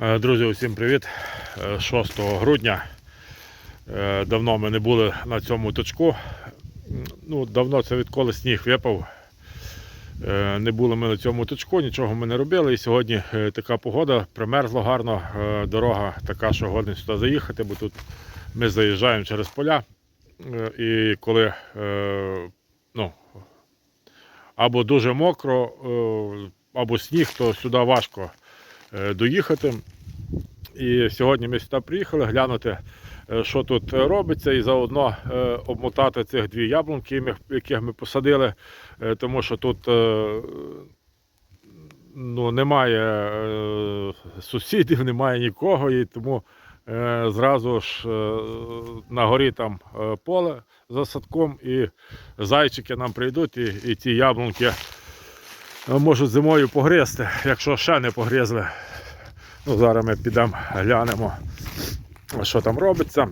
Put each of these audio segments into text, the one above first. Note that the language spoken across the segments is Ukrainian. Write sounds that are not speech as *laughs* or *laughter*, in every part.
Е, Друзі, усім привіт. Е, 6 грудня. Е, Давно ми не були на цьому точку. Ну, давно це відколи сніг випав. Е, Не були ми на цьому точку, нічого ми не робили. І сьогодні е, така погода, примерзло гарно. Е, Дорога така, що годен сюди заїхати, бо тут ми заїжджаємо через поля. Е, І коли е, ну, або дуже мокро, е, або сніг, то сюди важко е, доїхати. І сьогодні ми сюди приїхали глянути, е, що тут робиться, і заодно е, обмотати цих дві яблунки, яких ми посадили, е, тому що тут е, ну, немає е, сусідів, *laughs* немає нікого, і тому е, зразу ж е, на горі там е, поле за садком, і зайчики нам прийдуть, і, і ці яблунки е, можуть зимою погризти, якщо ще не погризли. Ну, зараз ми підемо глянемо, що там робиться.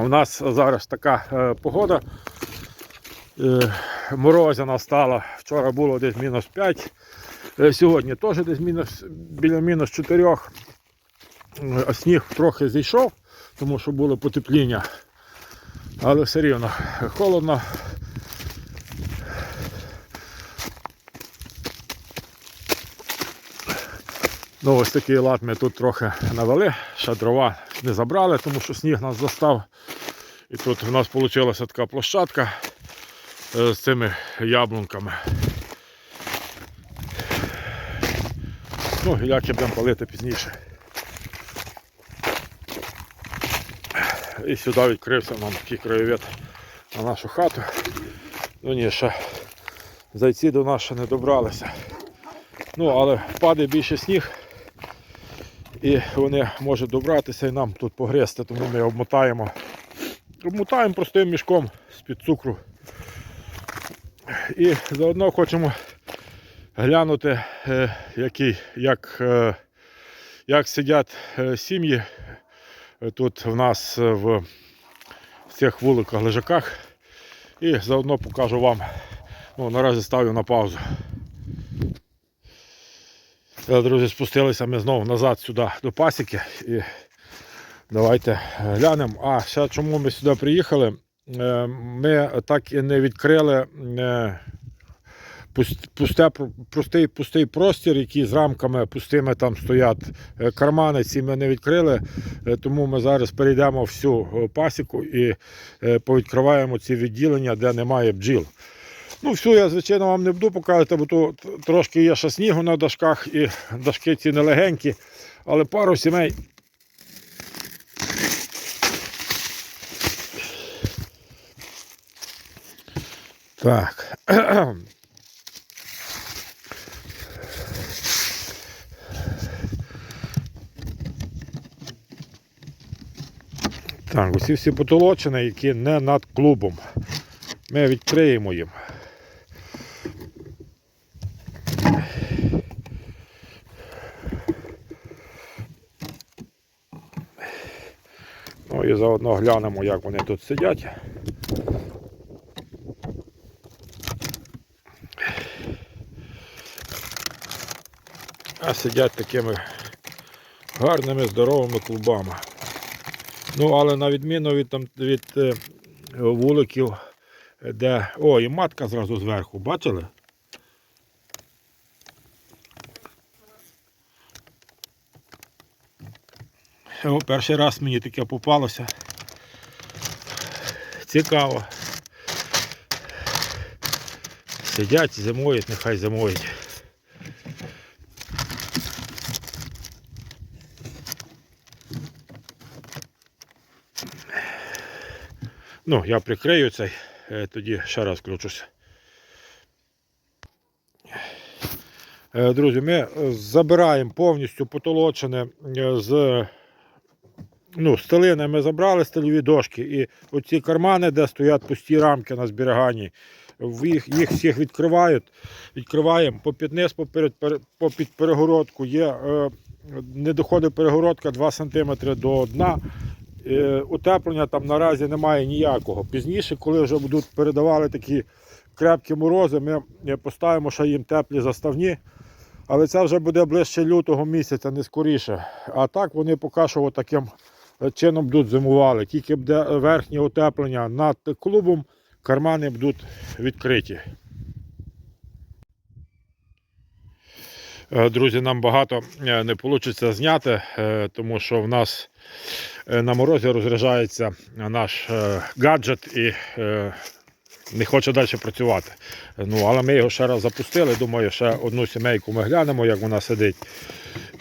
У нас зараз така е, погода. Е, морозяна стала. Вчора було десь мінус 5. Е, сьогодні теж десь мінус, біля мінус 4. Е, а сніг трохи зійшов, тому що було потепління. Але все рівно холодно. Ну, ось такий лад ми тут трохи навели, ще дрова не забрали, тому що сніг нас застав. І тут у нас вийшла така площадка е, з цими яблунками. Ну, гіляки будемо палити пізніше. І сюди відкрився нам такий краєвид на нашу хату. Ну ні, ще зайці до нас ще не добралися. Ну, але падає більше сніг, і вони можуть добратися і нам тут погризти, тому ми обмотаємо. Обмотаємо простим мішком з-під цукру. І заодно хочемо глянути, е, який, як, е, як сидять е, сім'ї тут в нас в цих вуликах лежаках. І заодно покажу вам. Ну, наразі ставлю на паузу. Е, Друзі, спустилися ми знову назад сюди до пасіки. І давайте глянемо. А ще чому ми сюди приїхали? Е, Ми так і не відкрили е, пусте, простий, пустий простір, який з рамками пустими там стоять кармани. Ці ми не відкрили. Тому ми зараз перейдемо всю пасіку і повідкриваємо ці відділення, де немає бджіл. Ну, всю я, звичайно, вам не буду показувати, бо тут трошки є ще снігу на дашках і дашки ці нелегенькі, але пару сімей. Так. Так, усі всі потолочини, які не над клубом. Ми відкриємо їм. Ну і заодно глянемо, як вони тут сидять. А сидять такими гарними здоровими клубами. Ну, але на відміну від, там, від е, вуликів, де. О, і матка зразу зверху, бачили? О, перший раз мені таке попалося. Цікаво. Сидять, зимують, нехай зимують. Ну, я прикрию цей, е, тоді ще раз включуся. Е, Друзі, ми забираємо повністю потолочене е, з ну, стелини ми забрали стильові дошки. І оці кармани, де стоять пусті рамки на зберіганні, їх, їх всіх відкривають. Відкриваємо попід низ, поперед, попід перегородку. Є, е, не доходить перегородка 2 см до дна. Е, утеплення там наразі немає ніякого. Пізніше, коли вже будуть передавали такі крепкі морози, ми е, поставимо ще їм теплі заставні. Але це вже буде ближче лютого місяця, не скоріше. А так вони поки що таким чином будуть зимували. Тільки буде верхнє утеплення над клубом, кармани будуть відкриті. Е, Друзі, нам багато е, не вийде зняти, е, тому що в нас на морозі розряджається наш гаджет і не хоче далі працювати. Ну, але ми його ще раз запустили. Думаю, ще одну сімейку ми глянемо, як вона сидить.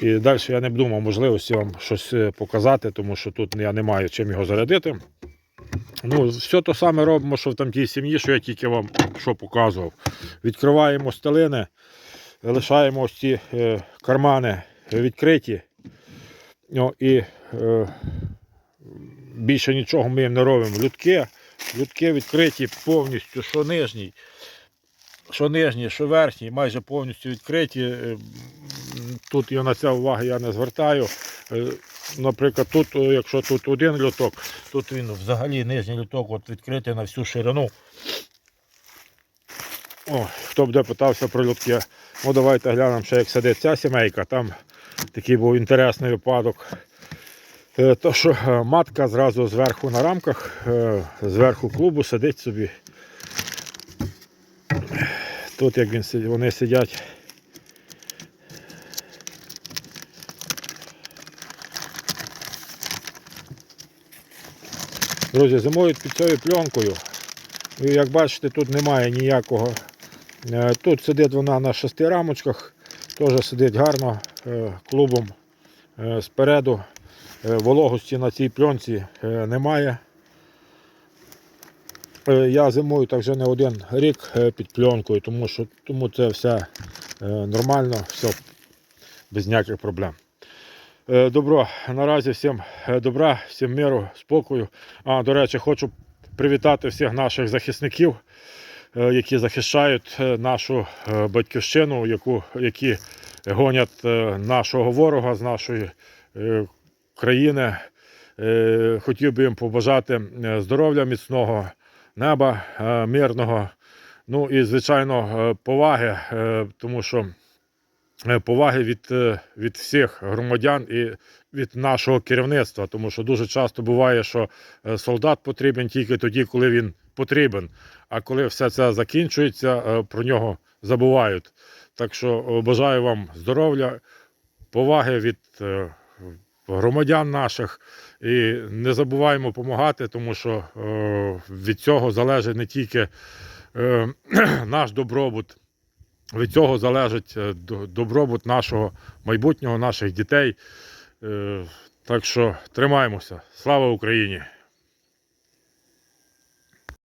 І далі я не думав можливості вам щось е, показати, тому що тут я не маю чим його зарядити. Ну, все то саме робимо, що в там тій сім'ї, що я тільки вам що показував. Відкриваємо стелини, лишаємо ось ці е, кармани відкриті. Ну, і е, більше нічого ми їм не робимо. Людки, людки відкриті повністю, що нижній, що нижній, що верхній, майже повністю відкриті. Тут я на це уваги я не звертаю. Е, Наприклад, тут, е, якщо тут один люток, тут він взагалі нижній люток от відкритий на всю ширину. О, хто буде питався про лютки. Ну давайте глянемо ще як сидить ця сімейка. Там такий був інтересний випадок. Е, То, що матка зразу зверху на рамках, зверху клубу сидить собі. Тут як він вони сидять. Друзі, зимують під цією пленкою. І як бачите, тут немає ніякого. Е, Тут сидить вона на шести рамочках, теж сидить гарно е, клубом е, спереду. Вологості на цій пленці немає. Я зимую так вже не один рік під пленкою, тому що тому це все нормально, все без ніяких проблем. Е, Добро, наразі всім е, добра, всім миру, спокою. А, до речі, хочу привітати всіх наших захисників, е, які захищають нашу батьківщину, яку, які гонять нашого ворога з нашої країни. Хотів би їм побажати здоров'я міцного, неба мирного. Ну і, звичайно, поваги, тому що поваги від, е, від всіх громадян і від нашого керівництва, тому що дуже часто буває, що е, солдат потрібен тільки тоді, коли він потрібен. А коли все це закінчується, е, про нього забувають. Так що е, бажаю вам здоров'я, поваги від е, громадян наших. І не забуваємо допомагати, тому що е, від цього залежить не тільки е, *clears throat* наш добробут. Від цього залежить е, до- добробут нашого майбутнього, наших дітей. Е, Так що тримаємося. Слава Україні!